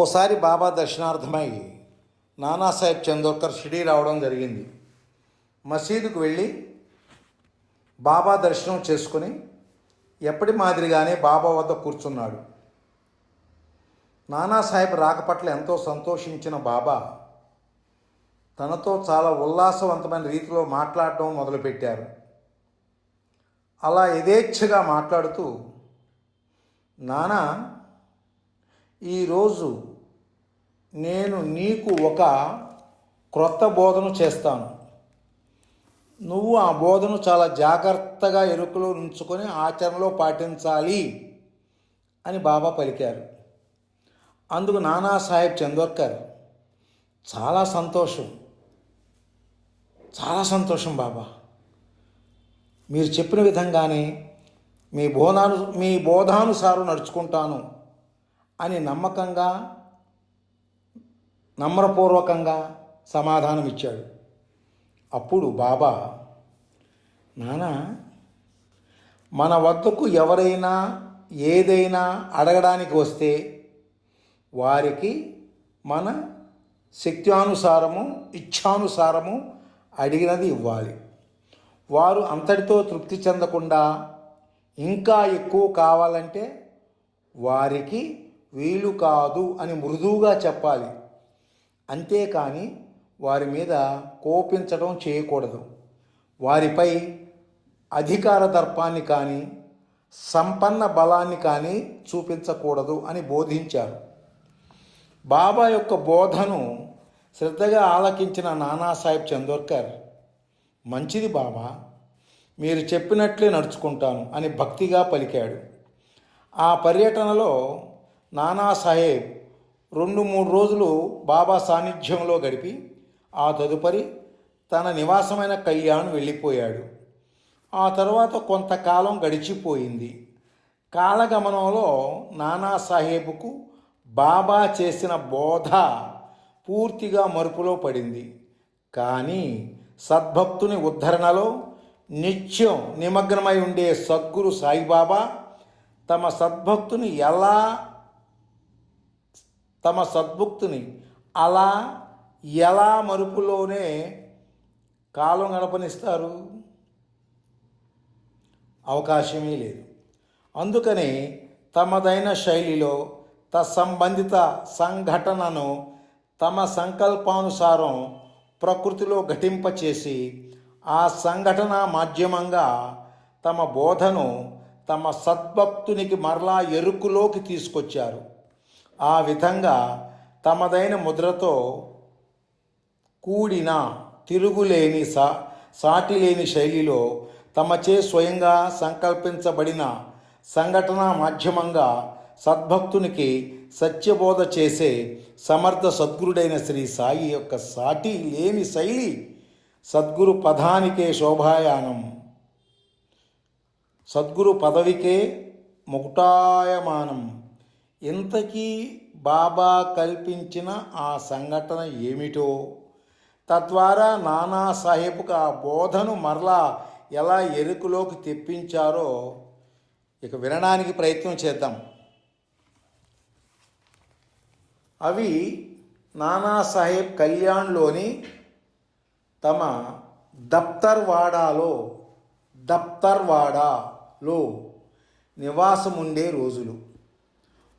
ఓసారి బాబా దర్శనార్థమై నానాసాహెబ్ చందోకర్ షిడీ రావడం జరిగింది. మసీదుకు వెళ్ళి బాబా దర్శనం చేసుకుని ఎప్పటి మాదిరిగానే బాబా వద్ద కూర్చున్నాడు. నానాసాహెబ్ రాక పట్ల ఎంతో సంతోషించిన బాబా తనతో చాలా ఉల్లాసవంతమైన రీతిలో మాట్లాడటం మొదలుపెట్టారు. అలా యథేచ్ఛగా మాట్లాడుతూ నానా ఈరోజు నేను నీకు ఒక క్రొత్త బోధన చేస్తాను. నువ్వు ఆ బోధను చాలా జాగ్రత్తగా ఎరుకలో ఉంచుకొని ఆచరణలో పాటించాలి అని బాబా పలికారు. అందుకు నానాసాహెబ్ చందోర్కర్ చాలా సంతోషం చాలా సంతోషం బాబా. మీరు చెప్పిన విధంగానే మీ బోధాను మీ బోధానుసారం నడుచుకుంటాను. అని నమ్మకంగా నమ్రపూర్వకంగా సమాధానం ఇచ్చాడు అప్పుడు బాబా నాన్న మన వద్దకు ఎవరైనా ఏదైనా అడగడానికి వస్తే వారికి మన శక్త్యానుసారము ఇచ్ఛానుసారము అడిగినది ఇవ్వాలి. వారు అంతటితో తృప్తి చెందకుండా ఇంకా ఎక్కువ కావాలంటే వారికి వీలు కాదు అని మృదువుగా చెప్పాలి. అంతేకాని వారి మీద కోపించడం చేయకూడదు. వారిపై అధికార దర్పాన్ని కానీ సంపన్న బలాన్ని కానీ చూపించకూడదు అని బోధించారు. బాబా యొక్క బోధను శ్రద్ధగా ఆలకించిన నానాసాహెబ్ చందోర్కర్ మంచిది బాబా మీరు చెప్పినట్లే నడుచుకుంటాను అని భక్తిగా పలికాడు. ఆ పర్యటనలో నానాసాహెబ్ రెండు మూడు రోజులు బాబా సాన్నిధ్యంలో గడిపి ఆ తదుపరి తన నివాసమైన కళ్యాణ్ వెళ్ళిపోయాడు. ఆ తర్వాత కొంతకాలం గడిచిపోయింది. కాలగమనంలో నానాసాహెబ్కు బాబా చేసిన బోధ పూర్తిగా మరుపులో పడింది. కానీ సద్భక్తుని ఉద్ధరణలో నిత్యం నిమగ్నమై ఉండే సద్గురు సాయిబాబా తమ సద్భక్తుని ఎలా తమ సద్భుక్తిని అలా ఎలా మరుపులోనే కాలం గడపనిస్తారు? అవకాశమే లేదు. అందుకనే తమదైన శైలిలో తత్సంబంధిత సంఘటనను తమ సంకల్పానుసారం ప్రకృతిలో ఘటింపచేసి ఆ సంఘటన మాధ్యమంగా తమ బోధను తమ సద్భక్తునికి మరలా ఎరుకులోకి తీసుకొచ్చారు. ఆ విధంగా తమదైన ముద్రతో కూడిన తిరుగులేని సా సాటిలేని శైలిలో తమచే స్వయంగా సంకల్పించబడిన సంఘటన మాధ్యమంగా సద్భక్తునికి సత్యబోధ చేసే సమర్థ సద్గురుడైన శ్రీ సాయి యొక్క సాటి లేని శైలి సద్గురు పదానికే శోభాయానం. సద్గురు పదవికే ముకుటాయమానం. ఇంతకీ బాబా కల్పించిన ఆ సంఘటన ఏమిటో? తద్వారా నానా సాహెబ్కు ఆ బోధను మరలా ఎలా ఎరుకులోకి తెప్పించారో ఇక వినడానికి ప్రయత్నం చేద్దాం. అవి నానాసాహెబ్ కళ్యాణ్లోని తమ దప్తర్వాడాలో దప్తర్వాడాలో నివాసం ఉండే రోజులు.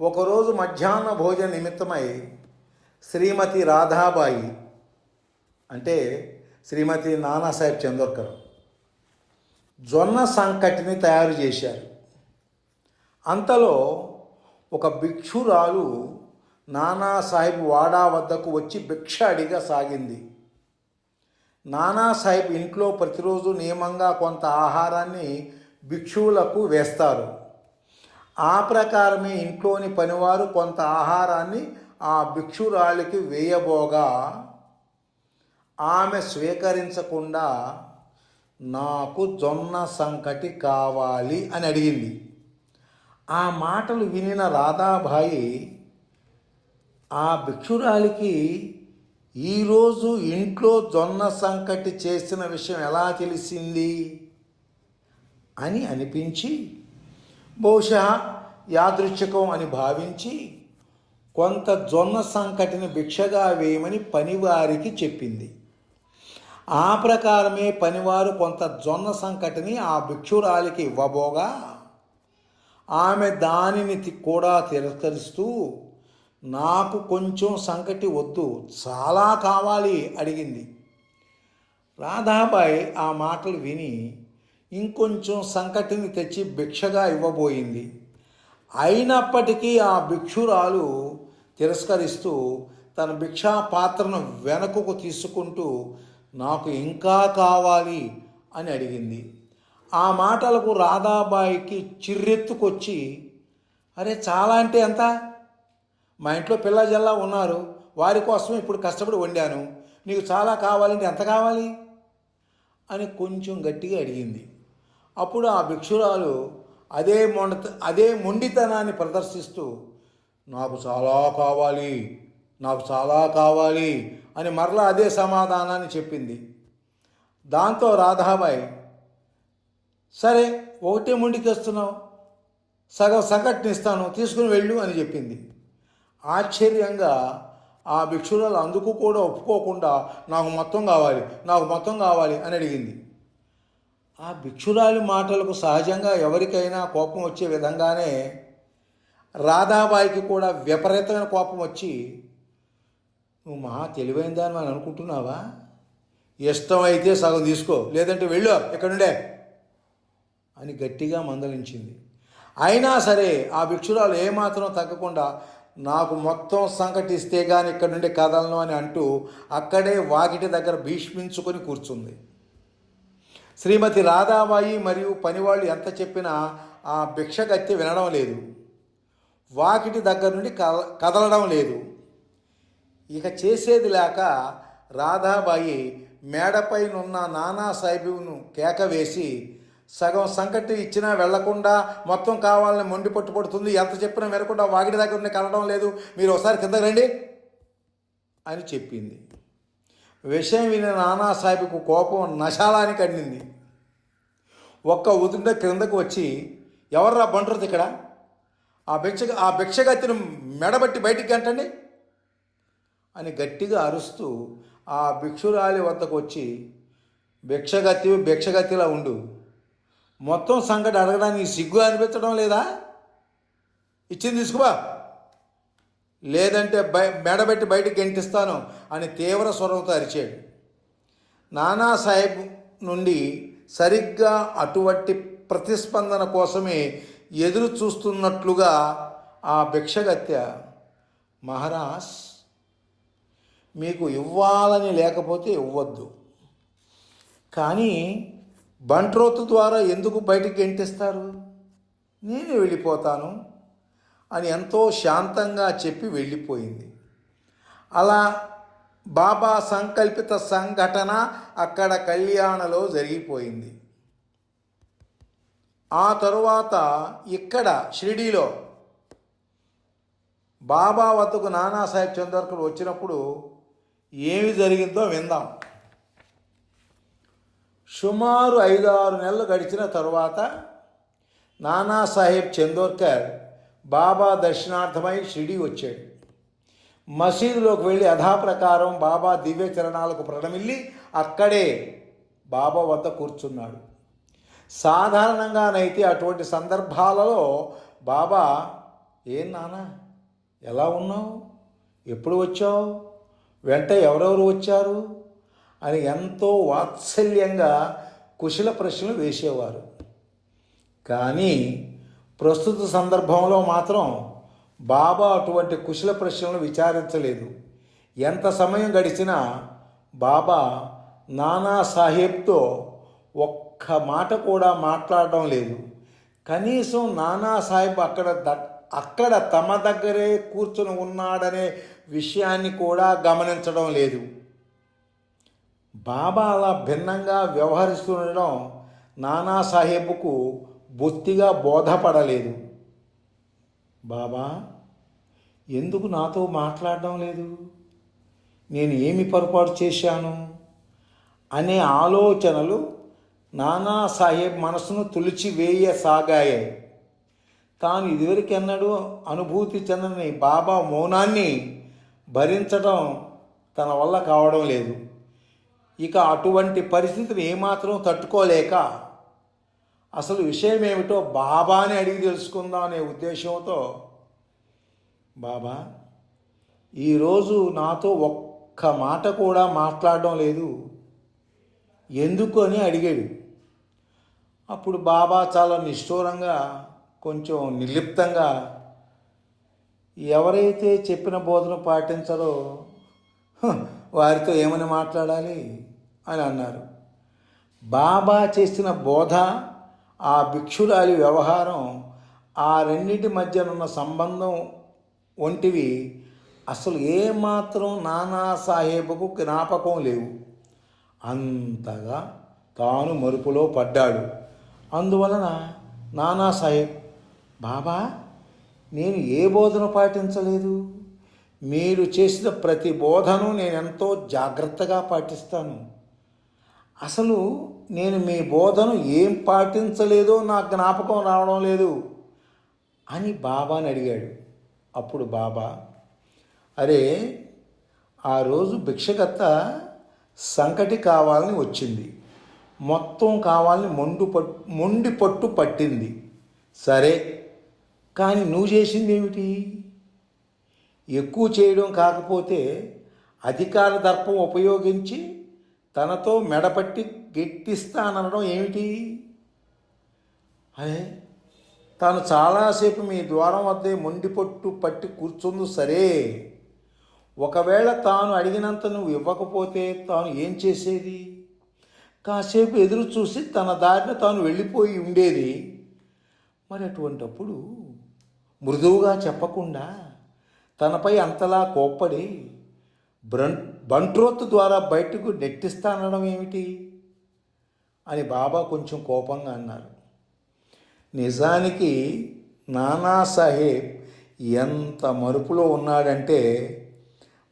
ఒకరోజు మధ్యాహ్న భోజన నిమిత్తమై శ్రీమతి రాధాబాయి అంటే శ్రీమతి నానాసాహెబ్ చందోర్కర్ జొన్న సంకటిని తయారు చేశారు. అంతలో ఒక భిక్షురాలు నానాసాహెబ్ వాడా వద్దకు వచ్చి భిక్ష అడిగా సాగింది. నానాసాహెబ్ ఇంట్లో ప్రతిరోజు నియమంగా కొంత ఆహారాన్ని భిక్షువులకు వేస్తారు. ఆ ప్రకారమే ఇంట్లోని పనివారు కొంత ఆహారాన్ని ఆ భిక్షురాలికి వేయబోగా. ఆమె స్వీకరించకుండా నాకు జొన్న సంకటి కావాలి అని అడిగింది. ఆ మాటలు వినిన రాధాబాయి ఆ భిక్షురాలికి ఈరోజు ఇంట్లో జొన్న సంకటి చేసిన విషయం ఎలా తెలిసింది అని అనిపించి బహుశా యాదృచ్ఛికం అని భావించి కొంత జొన్న సంకటిని భిక్షగా వేయమని పనివారికి చెప్పింది. ఆ ప్రకారమే పనివారు కొంత జొన్న సంకటిని ఆ భిక్షురాలికి ఇవ్వబోగా ఆమె దానిని తి- కూడా తిరస్కరిస్తూ నాకు కొంచెం సంకటి వద్దు చాలా కావాలి అడిగింది. రాధాబాయి ఆ మాటలు విని ఇంకొంచెం సంకటిని తెచ్చి భిక్షగా ఇవ్వబోయింది. అయినప్పటికీ ఆ భిక్షురాలు తిరస్కరిస్తూ తన భిక్షా పాత్రను వెనకకు తీసుకుంటూ నాకు ఇంకా కావాలి అని అడిగింది. ఆ మాటలకు రాధాబాయికి చిర్రెత్తుకొచ్చి అరే చాలా అంటే ఎంత? మా ఇంట్లో పిల్ల జల్లా ఉన్నారు. వారి కోసం ఇప్పుడు కష్టపడి వండాను. నీకు చాలా కావాలంటే ఎంత కావాలి? అని కొంచెం గట్టిగా అడిగింది. అప్పుడు ఆ భిక్షురాలు అదే మొండత అదే మొండితనాన్ని ప్రదర్శిస్తూ నాకు చాలా కావాలి నాకు చాలా కావాలి అని మరలా అదే సమాధానాన్ని చెప్పింది. దాంతో రాధాబాయి సరే ఒకటే మొండికేస్తున్నావు సగం సంకట్ని ఇస్తాను తీసుకుని వెళ్ళు అని చెప్పింది. ఆశ్చర్యంగా ఆ భిక్షురాలు అందుకు కూడా ఒప్పుకోకుండా నాకు మొత్తం కావాలి నాకు మొత్తం కావాలి అని అడిగింది. ఆ భిక్షురాలి మాటలకు సహజంగా ఎవరికైనా కోపం వచ్చే విధంగానే రాధాబాయికి కూడా విపరీతమైన కోపం వచ్చి నువ్వు మహా తెలివైందని అని అనుకుంటున్నావా? ఇష్టమైతే సగం తీసుకో లేదంటే వెళ్ళు ఇక్కడుండే అని గట్టిగా మందలించింది. అయినా సరే ఆ భిక్షురాలు ఏమాత్రం తగ్గకుండా నాకు మొత్తం సంకటిస్తే కానీ ఇక్కడ నుండి కదలను అని అంటూ అక్కడే వాకిటి దగ్గర భీష్మించుకొని కూర్చుంది. శ్రీమతి రాధాబాయి మరియు పనివాళ్ళు ఎంత చెప్పినా ఆ భిక్షగత్తి వినడం లేదు. వాకిటి దగ్గర నుండి కద కదలడం లేదు. ఇక చేసేది లేక రాధాబాయి మేడపైనున్న నానా సాహిబును కేక వేసి సగం సంకటి ఇచ్చినా వెళ్ళకుండా మొత్తం కావాలని మొండి పట్టు పడుతుంది ఎంత చెప్పినా వినకుండా వాకిటి దగ్గర నుండి లేదు. మీరు ఒకసారి కింద రండి అని చెప్పింది. విషయం విని నానాసాహెబ్కు కోపం నశాలానికి అండింది ఒక్క ఉదుండ క్రిందకు వచ్చి ఎవర్రా బంటుறது ఇక్కడ? ఆ భిక్ష ఆ భిక్షగత్తిని మెడబట్టి బయటికి అంటండి. అని గట్టిగా అరుస్తూ ఆ భిక్షురాలి వద్దకు వచ్చి భిక్షగతి భిక్షగతిలా ఉండు. మొత్తం సంకటి అడగడానికి సిగ్గు అనిపించడం లేదా? ఇచ్చింది తీసుకుపా. లేదంటే బయ మెడబెట్టి బయటికి గెంటిస్తాను అని తీవ్ర స్వరంతో అరిచాడు. నానా సాహెబ్ నుండి సరిగ్గా అటువంటి ప్రతిస్పందన కోసమే ఎదురు చూస్తున్నట్లుగా ఆ భిక్షగత్య మహారాజ్ మీకు ఇవ్వాలని లేకపోతే ఇవ్వద్దు. కానీ బంట్రోత్ ద్వారా ఎందుకు బయటికి గెంటిస్తారు? నేను వెళ్ళిపోతాను. అని ఎంతో శాంతంగా చెప్పి వెళ్ళిపోయింది. అలా బాబా సంకల్పిత సంఘటన అక్కడ కళ్యాణలో జరిగిపోయింది. ఆ తరువాత ఇక్కడ షిరిడీలో బాబా వద్దకు నానాసాహెబ్ చందర్కర్ వచ్చినప్పుడు ఏమి జరిగిందో విందాం. సుమారు ఐదు ఆరు నెలలు గడిచిన తరువాత నానాసాహెబ్ చందోర్కర్ బాబా దర్శనార్థమై షిరిడి వచ్చాడు. మసీదులోకి వెళ్ళి అధాప్రకారం బాబా దివ్య చరణాలకు ప్రణమిల్లి అక్కడే బాబా వద్ద కూర్చున్నాడు. సాధారణంగానైతే అటువంటి సందర్భాలలో బాబా ఏం నాన్న ఎలా ఉన్నావు? ఎప్పుడు వచ్చావు? వెంట ఎవరెవరు వచ్చారు? అని ఎంతో వాత్సల్యంగా కుశల ప్రశ్నలు వేసేవారు. కానీ ప్రస్తుత సందర్భంలో మాత్రం బాబా అటువంటి కుశల ప్రశ్నలను విచారించలేదు. ఎంత సమయం గడిచినా బాబా నానా సాహెబ్తో ఒక్క మాట కూడా మాట్లాడడం లేదు. కనీసం నానా సాహెబ్ అక్కడ ద అక్కడ తమ దగ్గరే కూర్చుని ఉన్నాడనే విషయాన్ని కూడా గమనించడం లేదు. బాబా అలా భిన్నంగా వ్యవహరిస్తుండడం నానా సాహెబ్కు బొత్తిగా బోధపడలేదు. బాబా ఎందుకు నాతో మాట్లాడడం లేదు? నేను ఏమి పొరపాటు చేశాను? అనే ఆలోచనలు నానా సాహెబ్ మనసును తులిచివేయసాగాయి తాను ఇదివరకెన్నడూ అనుభూతి చెందని బాబా మౌనాన్ని భరించడం తన వల్ల కావడం లేదు. ఇక అటువంటి పరిస్థితిని ఏమాత్రం తట్టుకోలేక అసలు విషయం ఏమిటో బాబాని అడిగి తెలుసుకుందాం అనే ఉద్దేశంతో బాబా ఈరోజు నాతో ఒక్క మాట కూడా మాట్లాడడం లేదు. ఎందుకు అని అడిగాడు? అప్పుడు బాబా చాలా నిష్ఠూరంగా కొంచెం నిర్లిప్తంగా ఎవరైతే చెప్పిన బోధన పాటించరో వారితో ఏమని మాట్లాడాలి? అని అన్నారు. బాబా చేసిన బోధ ఆ భిక్షురాలి వ్యవహారం ఆ రెండింటి మధ్యనున్న సంబంధం వంటివి అసలు ఏమాత్రం నానా సాహేబుకు జ్ఞాపకం లేవు. అంతగా తాను మరుపులో పడ్డాడు. అందువలన నానా సాహెబ్ బాబా నేను ఏ బోధన పాటించలేదు? మీరు చేసిన ప్రతి బోధను నేను ఎంతో జాగ్రత్తగా పాటిస్తాను. అసలు నేను మీ బోధను ఏం పాటించలేదో నాకు జ్ఞాపకం రావడం లేదు అని బాబాని అడిగాడు. అప్పుడు బాబా అరే ఆ రోజు భిక్షకర్త సంకటి కావాలని వచ్చింది. మొత్తం కావాలని మొండు పట్టు మొండి పట్టు పట్టింది. సరే కానీ నువ్వు చేసింది ఏమిటి? ఎక్కువ చేయడం కాకపోతే అధికార దర్పం ఉపయోగించి తనతో మెడపట్టి గెట్టిస్తాననడం ఏమిటి? అదే తాను చాలాసేపు మీ ద్వారం వద్దే మొండిపట్టు పట్టి కూర్చుంది సరే. ఒకవేళ తాను అడిగినంత నువ్వు ఇవ్వకపోతే తాను ఏం చేసేది? కాసేపు ఎదురు చూసి తన దారిన తాను వెళ్ళిపోయి ఉండేది. మరి అటువంటప్పుడు మృదువుగా చెప్పకుండా తనపై అంతలా కోప్పడి బ్రన్ బంట్రోత్ ద్వారా బయటకు నెట్టిస్తానడం ఏమిటి? అని బాబా కొంచెం కోపంగా అన్నారు. నిజానికి నానా సాహెబ్ ఎంత మరుపులో ఉన్నాడంటే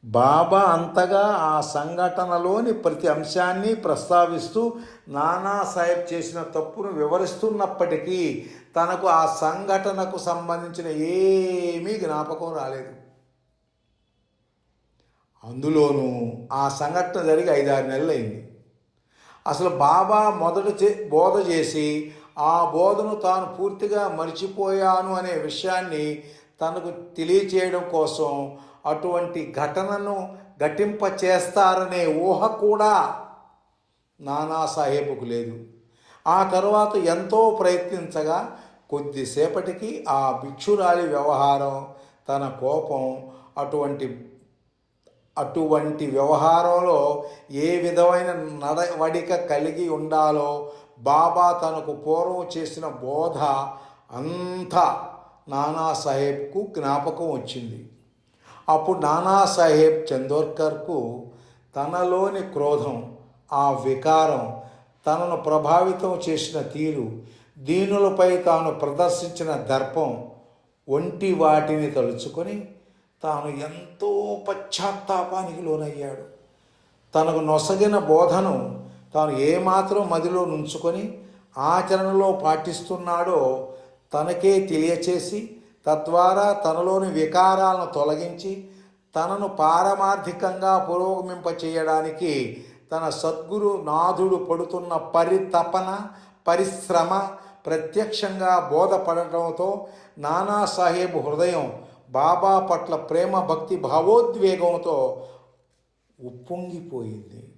బాబా అంతగా ఆ సంఘటనలోని ప్రతి అంశాన్ని ప్రస్తావిస్తూ నానా సాహెబ్ చేసిన తప్పును వివరిస్తున్నప్పటికీ తనకు ఆ సంఘటనకు సంబంధించిన ఏమీ జ్ఞాపకం రాలేదు. అందులోనూ ఆ సంఘటన జరిగి ఐదారు నెలలైంది. అసలు బాబా మొదట చే బోధ చేసి ఆ బోధను తాను పూర్తిగా మర్చిపోయాను అనే విషయాన్ని తనకు తెలియచేయడం కోసం అటువంటి ఘటనను ఘటింప చేస్తారనే ఊహ కూడా నానాసాహేబుకు లేదు. ఆ తరువాత ఎంతో ప్రయత్నించగా కొద్దిసేపటికి ఆ భిక్షురాలి వ్యవహారం తన కోపం అటువంటి అటువంటి వ్యవహారంలో ఏ విధమైన నడవడిక కలిగి ఉండాలో బాబా తనకు పూర్వం చేసిన బోధ అంతా నానాసాహెబ్కు జ్ఞాపకం వచ్చింది. అప్పుడు నానాసాహెబ్ చందోర్కర్కు తనలోని క్రోధం ఆ వికారం తనను ప్రభావితం చేసిన తీరు దీనులపై తాను ప్రదర్శించిన దర్పం ఒంటి వాటిని తలుచుకొని తాను ఎంతో పశ్చాత్తాపానికి లోనయ్యాడు. తనకు నొసగిన బోధను తాను ఏమాత్రం మదిలో నుంచుకొని ఆచరణలో పాటిస్తున్నాడో తనకే తెలియచేసి తద్వారా తనలోని వికారాలను తొలగించి తనను పారమార్థికంగా పురోగమింప చేయడానికి తన సద్గురు నాథుడు పడుతున్న పరితపన పరిశ్రమ ప్రత్యక్షంగా బోధపడటంతో నానాసాహేబ్ హృదయం బాబా పట్ల ప్రేమ భక్తి భావోద్వేగంతో ఉప్పొంగిపోయింది.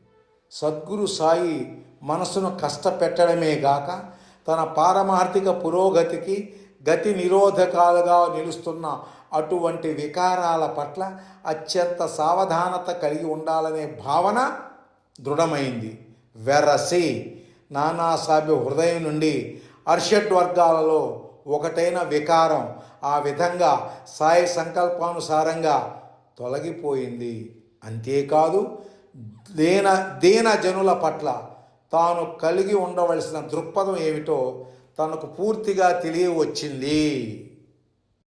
సద్గురు సాయి మనసును కష్టపెట్టడమే గాక తన పారమార్థిక పురోగతికి గతి నిరోధకాలుగా నిలుస్తున్న అటువంటి వికారాల పట్ల అత్యంత సావధానత కలిగి ఉండాలనే భావన దృఢమైంది. వెరసి నానాసాబి హృదయం నుండి అర్షడ్ వర్గాలలో ఒకటైన వికారం ఆ విధంగా సాయి సంకల్పానుసారంగా తొలగిపోయింది. అంతేకాదు దీన దీన జనుల పట్ల తాను కలిగి ఉండవలసిన దృక్పథం ఏమిటో తనకు పూర్తిగా తెలియవచ్చింది.